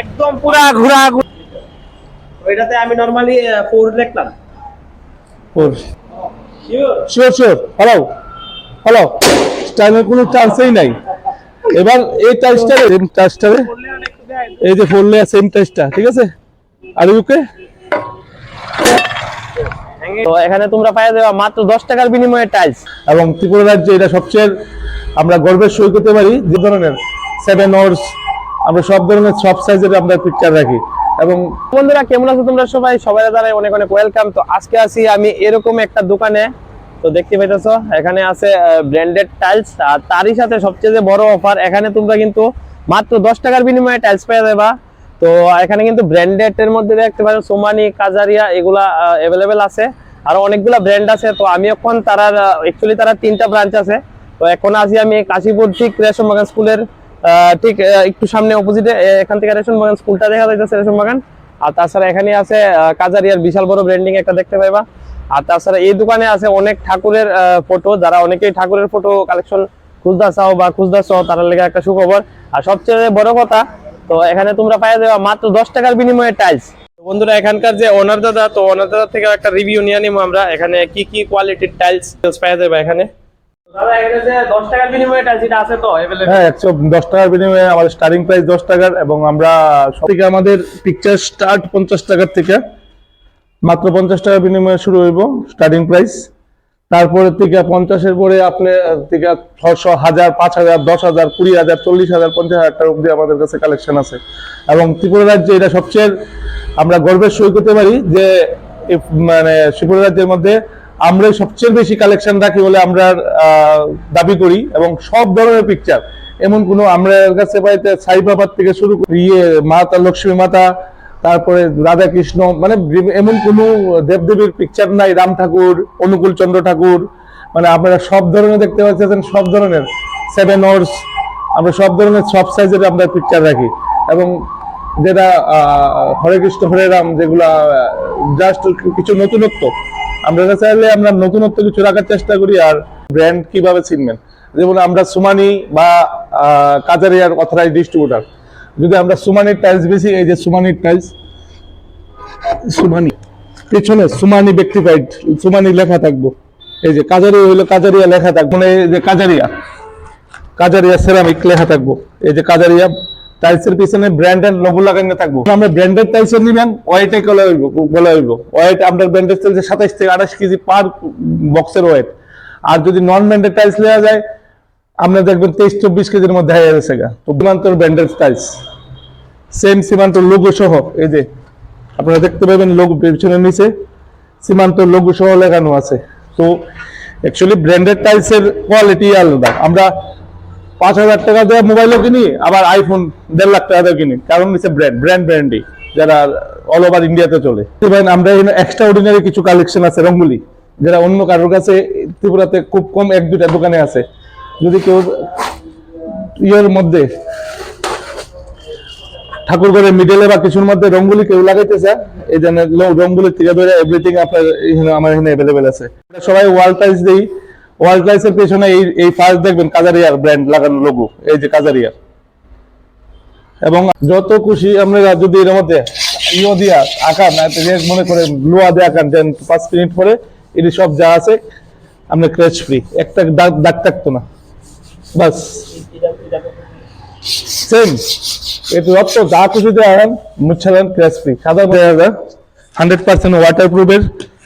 একদম পুরা ঘোরা ওইটাতে আমি নরমালি ফোর লিখলাম ফোর শিওর হ্যালো হ্যালো স্টাইলের কোনো চান্সই নাই। এবার এই টাইসটা সেম দেয়। এই যে ফোর লেয়ার সেম টাইসটা ঠিক আছে? আর ইউকে তো এখানে তোমরা পাই দেওয়া মাত্র দশ টাকার বিনিময়ে টাইলস এবং ত্রিপুরা রাজ্যে এটা সবচেয়ে আমরা গর্বের সই করতে পারি যে ধরনের সেভেন ওয়ার্স আমরা সব ধরনের সব সাইজের আমরা পিকচার রাখি। এবং বন্ধুরা, কেমন আছো তোমরা সবাই? সবাই দ্বারা অনেক অনেক ওয়েলকাম তো আজকে আসি আমি এরকম একটা দোকানে। তো দেখতে পাইতেছো, এখানে আছে ব্র্যান্ডেড টাইলস আর তারই সাথে সবচেয়ে বড় অফার এখানে তোমরা কিন্তু মাত্র দশ টাকার বিনিময়ে টাইলস পেয়ে যাবা। তো এখানে কিন্তু ব্র্যান্ডেড এর মধ্যে দেখতে পারো, সোমানি, কাজারিয়া, এগুলা অ্যাভেলেবেল আছে। আরও অনেকগুলা ব্র্যান্ড আছে। তো আমি এখন তারা অ্যাকচুয়ালি তারা তিনটা ব্রাঞ্চ আছে। তো এখন আছি আমি কাশীপুর ঠিক রেশম বাগান স্কুলের ঠিক একটু সামনে অপোজিটে এখান থেকে রেশম বাগান স্কুলটা দেখা যাইতেছে রেশম বাগান। আর তাছাড়া এখানে আছে কাজারিয়ার বিশাল বড় ব্র্যান্ডিং একটা দেখতে পাইবা। আর তাছাড়া এই দোকানে আছে অনেক ঠাকুরের ফটো যারা অনেকেই ঠাকুরের ফটো কালেকশন খুঁজতে চাও বা খুঁজতে চাও তার লেগে একটা সুখবর। আর সবচেয়ে বড় কথা, তো এখানে তোমরা পাই দেওয়া মাত্র দশ টাকার বিনিময়ে টাইলস বন্ধুরা, এখানকার যে ওনার দাদা, তো ওনার দাদা থেকে একটা রিভিউ নিয়ে নিবো আমরা। এখানে কি কি কোয়ালিটির টাইলস পাওয়া যাবে এখানে? হ্যাঁ দশ টাকার বিনিময়ে আমাদের প্রাইস দশ টাকার এবং আমরা আমাদের পিকচার স্টার্ট পঞ্চাশ টাকার থেকে মাত্র পঞ্চাশ টাকার বিনিময়ে শুরু প্রাইস তারপরে থেকে পঞ্চাশের পরে আপনি থেকে ছশো হাজার, পাঁচ হাজার, দশ হাজার, কুড়ি হাজার, চল্লিশ হাজার, পঞ্চাশ হাজার টাকা অব্দি আমাদের কাছে কালেকশন আছে। এবং ত্রিপুরা রাজ্যে এটা সবচেয়ে আমরা গর্বের সই করতে পারি যে মানে ত্রিপুরা রাজ্যের মধ্যে আমরাই সবচেয়ে বেশি কালেকশন রাখি বলে আমরা দাবি করি এবং সব ধরনের পিকচার এমন কোনো আমরা কাছে পাইতে সাই বাবার থেকে শুরু করি ইয়ে মাতা, লক্ষ্মী মাতা, তারপরে রাধা কৃষ্ণ মানে এমন কোনো দেবদেবীর পিকচার নাই, রাম ঠাকুর, অনুকূল চন্দ্র ঠাকুর মানে আপনারা সব ধরনের দেখতে পাচ্ছেন সব ধরনের। সেভেন ওয়ার্স আমরা সব ধরনের সব সাইজের আমরা পিকচার রাখি। এবং যেটা হরে কৃষ্ণ, হরে রাম যেগুলা জাস্ট কিছু নতুনত্ব। আমরা চাইলে আমরা নতুনত্ব কিছু রাখার চেষ্টা করি আর ব্র্যান্ড কীভাবে চিনবেন। যেমন আমরা সুমানি বা কাজারিয়ার অথরাইজ ডিস্ট্রিবিউটার যদি আমরা সুমানির টাইলস বেশি, এই যে সুমানির টাইলস সুমানি, পেছনে সুমানি ব্যক্তিফাইড সুমানি লেখা থাকব। এই যে কাজারিয়া হইল কাজারিয়া লেখা থাকব মানে এই যে কাজারিয়া কাজারিয়া সেরামিক লেখা থাকব। এই যে কাজারিয়া টাইলসের পিছনে ব্র্যান্ডের লোগো লাগানো থাকব। আমরা ব্র্যান্ডেড টাইলসের নিবেন ওয়েটে বলা হইব বলা হইব। ওয়েট আপনার ব্র্যান্ডেড টাইলস সাতাইশ থেকে আঠাশ কেজি পার বক্সের ওয়েট আর যদি নন ব্র্যান্ডেড টাইলস নেওয়া যায় আপনার দেখবেন তেইশ, চব্বিশ কেজির মধ্যে হয়ে গেছে গা। তো সীমান্তর branded tiles same Simanta logo সহ, এই যে, আপনারা দেখতে পাবেন লোগো পেছনের নিচে সীমান্ত লোগো সহ লেখানো আছে। তো অ্যাকচুয়ালি ব্র্যান্ডেড টাইলসের কোয়ালিটি আলাদা। আমরা পাঁচ হাজার টাকা দেওয়া মোবাইলও কিনি, আবার আইফোন দেড় লাখ টাকা দিয়ে কিনি। কারণ হচ্ছে ব্র্যান্ড ব্র্যান্ড ব্র্যান্ডই যারা অল ওভার ইন্ডিয়াতে চলে। দেখবেন আমরা এখানে এক্সট্রা অর্ডিনারি কিছু কালেকশন আছে, রঙ্গুলি যারা অন্য কারোর কাছে ত্রিপুরাতে খুব কম এক দুটা দোকানে আছে। যদি কেউ ইয়ের মধ্যে ঠাকুর ঘরের মিডলে বা কিছুর মধ্যে রঙ্গুলি কেউ লাগাইতে চায়, এই জন্য রঙ্গুলি থেকে ধরে এভরিথিং আপনার আমার এখানে অ্যাভেলেবেল আছে। সবাই ওয়াল টাইলস দিই। ওয়াল টাইলসের পেছনে এই এই ফার্স্ট দেখবেন কাজারিয়ার ব্র্যান্ড লাগানো লোগো এই যে কাজারিয়ার। এবং যত খুশি আমরা যদি এর মধ্যে ইও দিয়া আঁকান মনে করে লোয়া দিয়ে আঁকান, দেন পাঁচ মিনিট পরে এটি সব যা আছে, আমরা ক্র্যাচ ফ্রি একটা দাগ দাগ থাকতো না। বাস। সেম এটি অত যা খুশি দিয়ে আনেন মুচ্ছালেন ক্র্যাচ ফ্রি সাদা হান্ড্রেড পার্সেন্ট ওয়াটার প্রুফের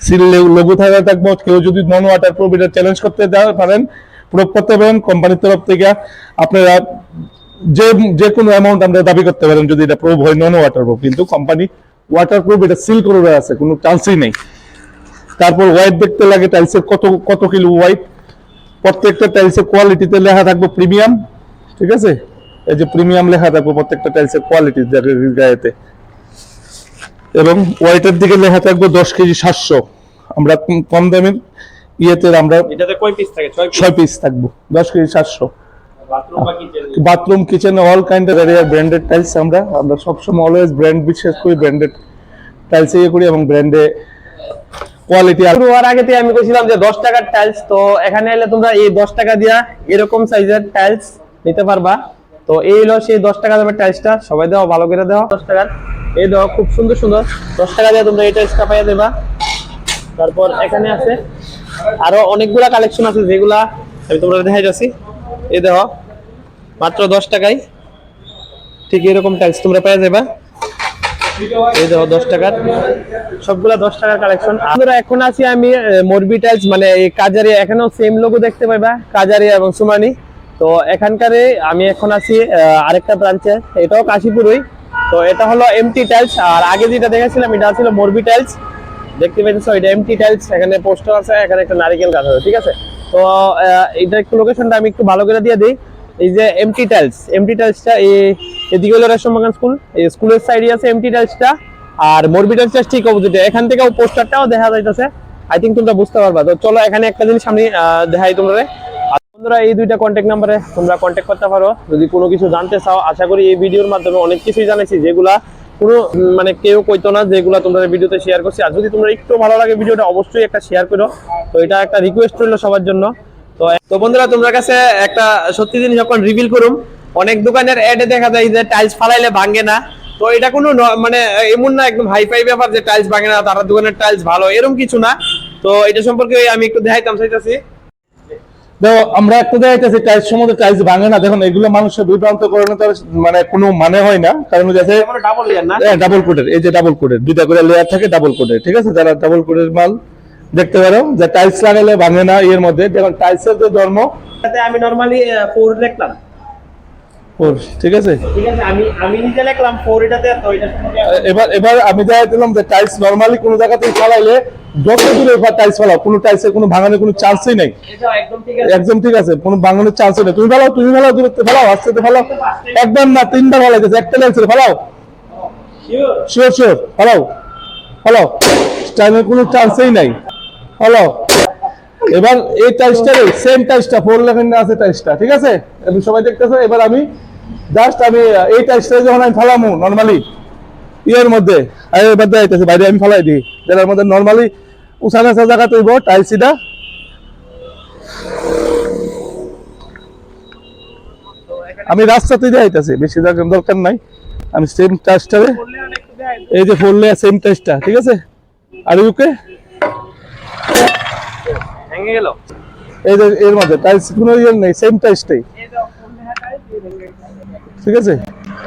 সিল লোগো থাকা থাকব কেউ যদি নন ওয়াটার প্রুফ এটা চ্যালেঞ্জ করতে পারেন, প্রয়োগ করতে পারেন কোম্পানির তরফ থেকে আপনারা যে যে কোনো অ্যামাউন্ট আমরা দাবি করতে পারেন যদি এটা প্রুভ হয় নন ওয়াটার প্রুফ কিন্তু কোম্পানি ওয়াটার প্রুফ এটা সিল করে আছে, কোনো চান্সই নেই। তারপর হোয়াইট দেখতে লাগে টাইলসের কত কত কিলো হোয়াইট প্রত্যেকটা টাইলসের কোয়ালিটিতে লেখা থাকবে প্রিমিয়াম ঠিক আছে? এই যে প্রিমিয়াম লেখা থাকবে প্রত্যেকটা টাইলসের কোয়ালিটি গায়েতে। এবং হোয়াইটের দিকে লেখা থাকবে দশ কেজি সাতশো। আমরা কম- দামের ইয়েতে আমরা এটাতে কয় পিস থাকে? ছয় পিস ছয় পিস থাকব দশ কেজি সাতশো। Bathroom kitchen bathroom kitchen all kind of area branded tiles আমরা আমরা সবসময় অলওয়েজ ব্র্যান্ড বিশেষ করি ব্র্যান্ডেড টাইলস ইয়ে করি এবং ব্র্যান্ডে কোয়ালিটি আর হওয়ার আগেতে আমি বলছিলাম যে দশ টাকার টাইলস তো এখানে এলে তোমরা এই দশ টাকা দিয়া এরকম সাইজের টাইলস নিতে পারবা। তো এই হলো সেই দশ টাকা দামের টাইলসটা সবাই দেওয়া ভালো করে দেওয়া দশ টাকার। এই দেওয়া খুব সুন্দর সুন্দর। দশ টাকা দিয়ে তোমরা এই টাইলসটা পাইয়ে দেবা। তারপর এখানে আছে আরও অনেকগুলা কালেকশন আছে যেগুলা আমি তোমরা দেখাই যাচ্ছি। এই দেখো, মাত্র দশ টাকায়। ঠিক এরকম টাইলস তোমরা পেয়ে যাবা। এই দেখো, দশ টাকার। সবগুলা দশ টাকার কালেকশন আমরা এখন আছি আমি মরবি টাইলস মানে এই কাজারি এখানেও সেম লোগো দেখতে পাইবা কাজারি এবং সুমানি। তো এখানকারে আমি এখন আছি আরেকটা ব্রাঞ্চে এটাও কাশীপুরই। তো এটা হলো এমটি টাইলস আর আগে যেটা দেখেছিলাম, এটা ছিল মরবি টাইলস দেখতে পাইতেছো এটা এমটি টাইলস এখানে পোস্টার আছে, এখানে একটা নারিকেল গাছ আছে, ঠিক আছে? তো এটা একটু লোকেশনটা আমি একটু ভালো করে দিয়ে দিই। এই যে এমটি টাইলস এমটি টাইলসটা এদিকে হলো রেশম বাগান স্কুল এই স্কুলের সাইডে আছে এমটি টাইলসটা আর মরবি টাইলসটা ঠিক অপোজিটে এখান থেকে পোস্টারটাও দেখা যাইতেছে। আই থিঙ্ক তোমরা বুঝতে পারবা। তো চলো, এখানে একটা জিনিস আমি দেখাই তোমরা বন্ধুরা, এই দুইটা কন্ট্যাক্ট নাম্বারে তোমরা কন্ট্যাক্ট করতে পারো। যদি কোনো কিছু জানতে চাও, আশা করি এই ভিডিওর মাধ্যমে অনেক কিছুই জানাইছি যেগুলা কোনো মানে কেউ কইতো না যেগুলা তোমরা ভিডিওতে শেয়ার করছি। আর যদি তোমরা একটু ভালো লাগে ভিডিওটা, অবশ্যই একটা শেয়ার করো। তো এটা একটা রিকোয়েস্ট রইল সবার জন্য। তো তো বন্ধুরা তোমরা কাছে একটা সত্যি জিনিস যখন রিভিল করুম, অনেক দোকানের অ্যাডে দেখা যায় যে টাইলস ফালাইলে ভাঙে না। তো এটা কোনো মানে এমন না, একদম হাই ফাই ব্যাপার যে টাইলস ভাঙে না, তারা দোকানের টাইলস ভালো এরকম কিছু না। তো এটা সম্পর্কে আমি একটু দেখাইতাম, চাইতেছি। দেখো আমরা একটা দেখাইতেছি টাইলস সম্বন্ধে টাইলস ভাঙে না। দেখুন এগুলো মানুষের বিভ্রান্ত করানো তার মানে কোনো মানে হয় না। কারণ যাতে ডাবল ইয়ার না? ডাবল কোটের এই যে ডাবল কোটের দুইটা করে লেয়ার থাকে ডাবল কোটের ঠিক আছে? যারা ডাবল কোটের মাল দেখতে পারো যে টাইলস লাগালে ভাঙে না এর মধ্যে। দেখুন টাইলসের যে ধর্ম আমি নর্মালি ফোর লিখলাম ঠিক আছে? এবার এবার আমি দেখাই দিলাম যে টাইলস নরমালি কোনো জায়গাতে ফালাইলে যত দূরে টাইলস ফালাও কোনো টাইলসের কোনো ভাঙানোর কোনো চান্সই নাই। একদম ঠিক আছে। কোনো ভাঙানোর চান্সই নেই। তুমি ফেলাও তুমি ফেলাও দূরত্বে ফেলাও আস্তে ফেলাও। একবার না তিনবার ফেলাই গেছে একটা লেন্সের ফেলাও। শিওর শিওর শিওর ফেলাও ফেলাও। টাইমের কোনো চান্সই নাই। এবার এই টাইলসটারে সেম ফোর লেভেন আছে ঠিক আছে? সবাই দেখতেছে এবার আমি জাস্ট আমি এই টাইলসটা যখন আমি ফেলামু নর্মালি ইয়ের মধ্যে আর আইতেছে বাইরে আমি ফেলাই দিই। যেটার মধ্যে নর্মালি উসানা জায়গা তৈব টাইলসিটা আমি রাস্তাতে দিয়ে আইতেছি বেশি জায়গা দরকার নাই। আমি সেম টাইলসটারে এই যে ফোর লেয়ার সেম টাইলসটা ঠিক আছে? আর ইউকে এই যে এর মধ্যে টাইলস কোনো ইয়ে নেই সেম টাইলসটাই ঠিক আছে?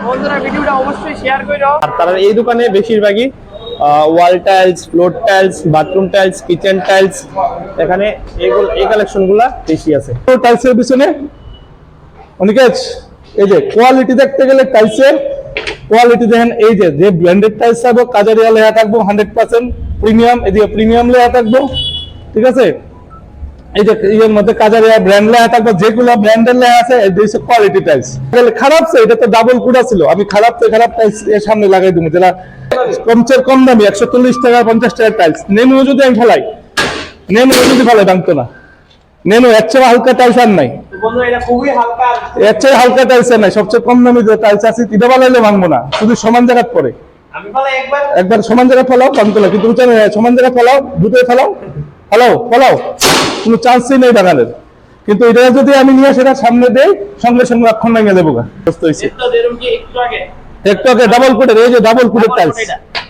বন্ধুরা ভিডিওটা অবশ্যই শেয়ার করো আর তারা এই দোকানে বেশিরভাগই wall tiles floor tiles bathroom tiles kitchen tiles এখানে এইগুলো এই কালেকশনগুলো বেশি আছে। টাইলসের পিছনে অনিকেশ এই যে কোয়ালিটি দেখতে গেলে টাইলসের কোয়ালিটি দেখেন এই যে যে ব্র্যান্ডেড টাইলস থাকব কাজারিয়া লেখা থাকব হান্ড্রেড পার্সেন্ট প্রিমিয়াম এদিকে প্রিমিয়াম লেখা থাকব ঠিক আছে? এই যে ইয়ের মধ্যে কাজারিয়া ব্র্যান্ড যেগুলো ব্র্যান্ডের আছে এই কোয়ালিটি টাইলস খারাপ সে এটা তো ডাবল কুড়া ছিল। আমি খারাপ তো খারাপ টাইলস এর সামনে লাগাই দেবো। যেটা কমচের কম দামি একশো চল্লিশ টাকা পঞ্চাশ টাকার টাইলস যদি আমি ফেলাই নেমু যদি ফেলাই ভাঙতো না। নেমু এর চেয়ে হালকা টাইলস আর নাই। হালকা এর চেয়ে হালকা টাইলস আর নাই। সবচেয়ে কম দামি যে টাইলস আছে এটা বানাইলে ভাঙবো না। শুধু সমান জায়গা পরে একবার সমান জায়গা ফেলাও ভাঙতো না কিন্তু সমান জায়গা ফেলাও দুটোই ফেলাও। ফেলাও ফেলাও কোনো চান্সই নেই বাগানের। কিন্তু এটা যদি আমি নিয়ে সেটা সামনে দেই সঙ্গে সঙ্গে অক্ষণ ভেঙে দেবো বুঝতে হয়েছে একটু আগে ডাবল কোটের এই যে ডাবল কোটের টাইলস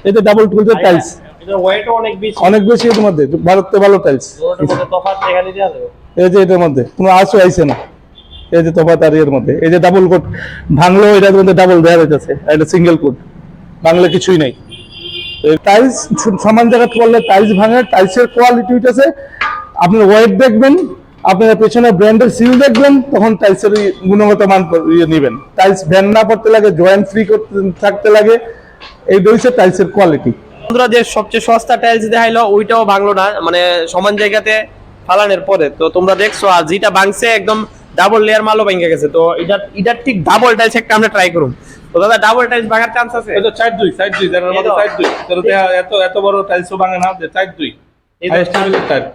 এই যে ডাবল কোটের টাইলস অনেক বেশি। এর মধ্যে ভারতে ভালো টাইলস এই যে এটার মধ্যে কোনো আঁচও আইছে না। এই যে তফাত আর এর মধ্যে এই যে ডাবল কোট ভাঙলেও এটার মধ্যে ডাবল দেওয়া আর এটা সিঙ্গেল কোট বাংলা কিছুই নাই। টাইলস সমান জায়গা করলে টাইলস ভাঙে টাইলসের কোয়ালিটি হইতেছে আপনার ওয়েট দেখবেন, আপনার পেছনে ব্র্যান্ডের সিল দেখবেন, তখন টাইলসের গুণগত মান ইয়ে নেবেন। টাইলস ভ্যান না পড়তে লাগে জয়েন্ট ফ্রি করতে, থাকতে লাগে। এই হচ্ছে টাইলসের কোয়ালিটি বন্ধুরা, যে সবচেয়ে সস্তা টাইলস দেখাইলো, ওইটাও ভাঙলো না। মানে সমান জায়গাতে ফালানোর পরে। তো তোমরা দেখছ, আর যেটা ভাঙছে একদম ডাবল লেয়ার মালও ভেঙে গেছে তো এটা এটা ঠিক ডাবল টাইলস একটা আমরা ট্রাই করুম। তো দাদা ডাবল টাইলস ভাঙার চান্স আছে? এটা চার দুই চার দুই যার মধ্যে এই তো। চার দুই তার এত এত বড় টাইলসও ভাঙে না যে চার দুই। এই তো। হাই স্টেবিলের টাইল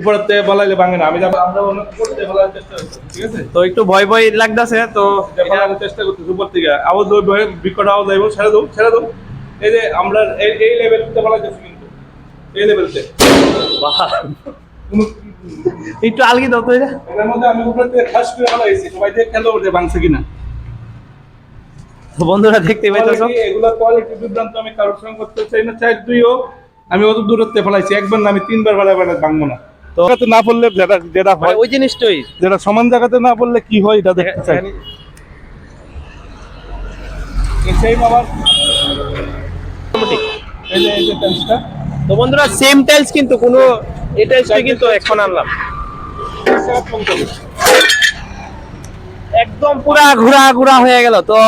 উপরের থেকে বলাইলে ভাঙে না আমি যাব আমরা উপর বলার চেষ্টা করছি ঠিক আছে? তো একটু ভয় ভয় লাগতেছে তো বলার চেষ্টা করতেছি উপর থেকে। আওয়াজ ওই ভয়ে বিকট আওয়াজ আইব ছেড়ে দাও ছেড়ে দাও এই যে আমরা এই লেভেলতে বলা যাচ্ছে কিন্তু এই লেভেলতে বাহ। একটু আলগি দাও তো এটা। এটার মধ্যে আমি উপরে থেকে খাস করে ফেলাইছি সবাই দেখে খেলো ভাঙছে কিনা। বন্ধুরা দেখতে পাইতেছো? এগুলো কোয়ালিটি বিভ্রান্ত আমি কারোর সঙ্গে করতে চাই না চাই দুইও। আমি অত দূরত্বে ফেলাইছি একবার না আমি তিনবার ভাঙবো না। তো না পড়লে যেটা যেটা মানে হয় ওই জিনিসটাই। যেটা সমান জায়গাতে না পড়লে কি হয় এটা দেখতে চাই। সেম আবার এই যে এই যে টাইলসটা তো বন্ধুরা সেম টাইলস কিন্তু কোনো এই টাইলসটা কিন্তু এখন আনলাম। একদম পুরা ঘোরা ঘোরা হয়ে গেল। তো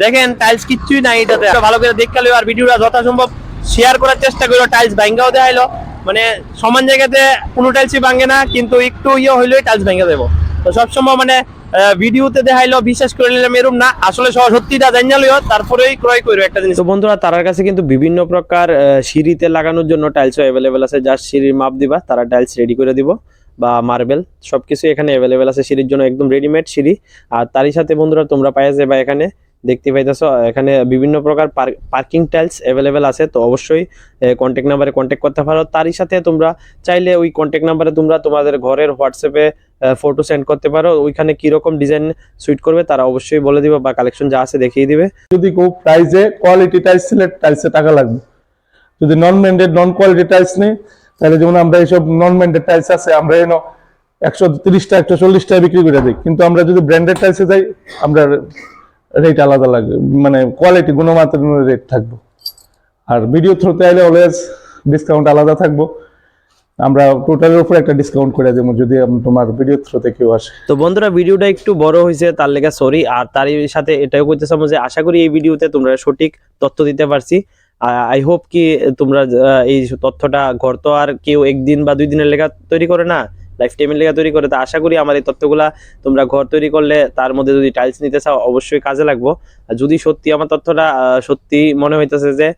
দেখেন টাইলস কিচ্ছুই নাই এটাতে। ভালো করে দেখতে আর ভিডিওটা যথাসম্ভব শেয়ার করার চেষ্টা করো টাইলস ভাঙ্গাও দেখাইলো। মানে সমান জায়গাতে কোনো টাইলসই ভাঙে না, কিন্তু একটু ইয়ে হইলেই টাইলস ভেঙে দেবো। তো সবসময় মানে ভিডিওতে দেখাইলো, বিশ্বাস করে নিলাম এরম না। আসলে সহ সত্যিটা জানালিও তারপরেই ক্রয় করো একটা জিনিস। বন্ধুরা তার কাছে কিন্তু বিভিন্ন প্রকার সিঁড়িতে লাগানোর জন্য টাইলস অ্যাভেলেবেল আছে। যার সিঁড়ির মাপ দিবা, তারা টাইলস রেডি করে দিব, বা মার্বেল সবকিছু এখানে অ্যাভেলেবেল আছে। সিঁড়ির জন্য একদম রেডিমেড সিঁড়ি। আর তারই সাথে বন্ধুরা, তোমরা পাইয়া যাবে এখানে দেখতে পাইতেছো এখানে বিভিন্ন প্রকার পার্কিং টাইলস অ্যাভেলেবেল আছে, তো অবশ্যই কন্ট্যাক্ট নাম্বারে কন্ট্যাক্ট করতে পারো। তারই সাথে তোমরা চাইলে ওই কন্ট্যাক্ট নাম্বারে তোমরা তোমাদের ঘরের হোয়াটসঅ্যাপে ফটো সেন্ড করতে পারো। ওইখানে কীরকম ডিজাইন সুইট করবে তারা অবশ্যই বলে দিবে বা কালেকশন যা আছে দেখিয়ে দিবে। যদি কেউ প্রাইজে কোয়ালিটি টাইলস সিলেক্ট টাইলসে টাকা লাগবে। যদি non branded non quality tiles নেই, তাহলে যেমন আমরা এইসব নন ব্র্যান্ডেড টাইলস আছে, আমরা এনো একশো তিরিশটা, একশো চল্লিশটা বিক্রি করে দিই। কিন্তু আমরা যদি ব্র্যান্ডেড টাইলসে যাই, আমরা রেট আলাদা লাগে মানে কোয়ালিটি গুণমাত্রার রেট থাকব। আর ভিডিও থ্রুতে আইলে অলওয়েজ ডিসকাউন্ট আলাদা থাকব। আমরা টোটালের উপর একটা ডিসকাউন্ট করে দেবো যদি তোমার ভিডিও থ্রুতে কেউ আসে। তো বন্ধুরা, ভিডিওটা একটু বড় হয়েছে, তার লেগে সরি আর তারই সাথে এটাও করতেছিলাম যে আশা করি এই ভিডিওতে তোমরা সঠিক তথ্য দিতে পারছি। আই হোপ কি তোমরা এই তথ্যটা ঘর তো আর কেউ একদিন বা দুই দিনের লেখা তৈরি করে না। লাইফ টাইমের লেখা তৈরি করে, তো আশা করি আমার এই তথ্যগুলা তোমরা ঘর তৈরি করলে তার মধ্যে যদি টাইলস নিতে চাও, অবশ্যই কাজে লাগবো। আর যদি সত্যি আমার তথ্যটা সত্যি মনে হইতেছে যে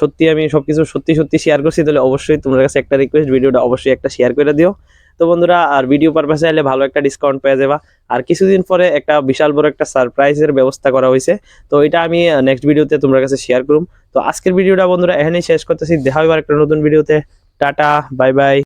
সত্যি আমি সবকিছু সত্যি সত্যি শেয়ার করছি, তাহলে অবশ্যই তোমার কাছে একটা রিকোয়েস্ট ভিডিওটা অবশ্যই একটা শেয়ার করে দিও। তো বন্ধুরা, আর ভিডিও পারপাসে এলে ভালো একটা ডিসকাউন্ট পেয়ে যাবা। আর কিছুদিন পরে একটা বিশাল বড় একটা সারপ্রাইজের ব্যবস্থা করা হয়েছে তো এটা আমি নেক্সট ভিডিওতে তোমার কাছে শেয়ার করুম। তো আজকের ভিডিওটা বন্ধুরা এখানেই শেষ করতেছি। দেখা হবে একটা নতুন ভিডিওতে টাটা বাই বাই